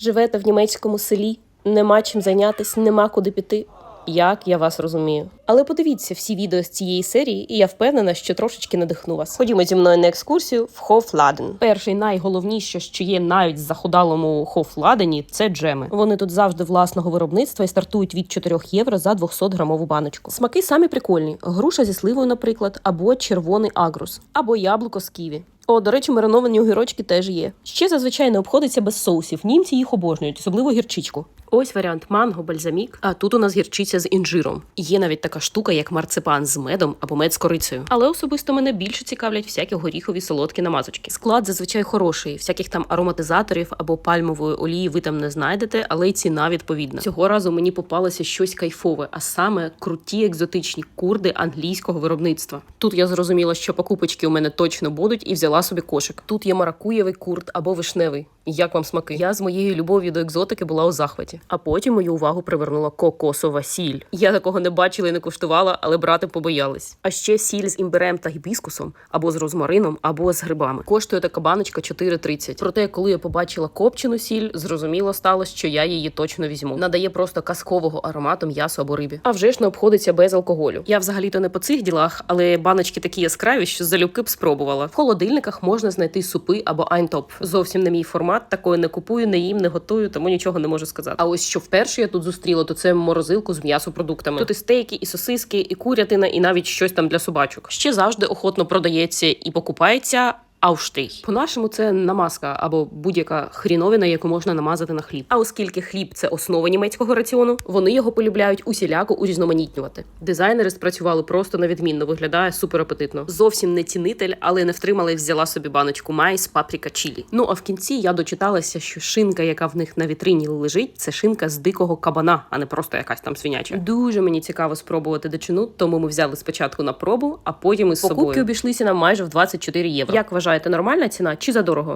Живете в німецькому селі, нема чим зайнятися, нема куди піти. Як я вас розумію. Але подивіться всі відео з цієї серії, і я впевнена, що трошечки надихну вас. Ходімо зі мною на екскурсію в Хофладен. Перше і найголовніше, що є навіть в захудалому Хофладені, це джеми. Вони тут завжди власного виробництва і стартують від 4 євро за 200 грамову баночку. Смаки самі прикольні: груша зі сливою, наприклад, або червоний агрус, або яблуко з ківі. О, до речі, мариновані огірочки теж є. Ще зазвичай не обходиться без соусів. Німці їх обожнюють, особливо гірчичку. Ось варіант манго, бальзамік. А тут у нас гірчиця з інжиром. Є навіть така штука, як марципан з медом або мед з корицею. Але особисто мене більше цікавлять всякі горіхові солодкі намазочки. Склад зазвичай хороший, всяких там ароматизаторів або пальмової олії ви там не знайдете, але й ціна відповідна. Цього разу мені попалося щось кайфове, а саме круті екзотичні курди англійського виробництва. Тут я зрозуміла, що покупочки у мене точно будуть, і взяла собі кошик. Тут є маракуєвий курт або вишневий. Як вам смаки? Я з моєю любов'ю до екзотики була у захваті. А потім мою увагу привернула кокосова сіль. Я такого не бачила і не куштувала, але брати побоялись. А ще сіль з імбирем та гібіскусом, або з розмарином, або з грибами. Коштує така баночка 4,30. Проте, коли я побачила копчену сіль, зрозуміло стало, що я її точно візьму. Надає просто казкового аромату м'ясу або рибі. А вже ж не обходиться без алкоголю. Я взагалі-то не по цих ділах, але баночки такі яскраві, що залюбки б спробувала. В холодильниках можна знайти супи або айнтоп. Зовсім не мій формат. Такої не купую, не їм, не готую, тому нічого не можу сказати. А ось що вперше я тут зустріла, то це морозилку з м'ясопродуктами. Тут і стейки, і сосиски, і курятина, і навіть щось там для собачок. Ще завжди охотно продається і покупається. Ауштейх. По-нашому це намазка або будь-яка хріновина, яку можна намазати на хліб. А оскільки хліб це основа німецького раціону, вони його полюбляють усіляко урізноманітнювати. Дизайнери спрацювали просто на відмінно, виглядає супер апетитно. Зовсім не цінитель, але не втримала і взяла собі баночку майс, паприка, чілі. Ну а в кінці я дочиталася, що шинка, яка в них на вітрині лежить, це шинка з дикого кабана, а не просто якась там свиняча. Дуже мені цікаво спробувати дичину, тому ми взяли спочатку на пробу, а потім із Покупки собою. обійшлися нам майже в 24 євро. Як вважаєте, нормальна ціна чи задорого?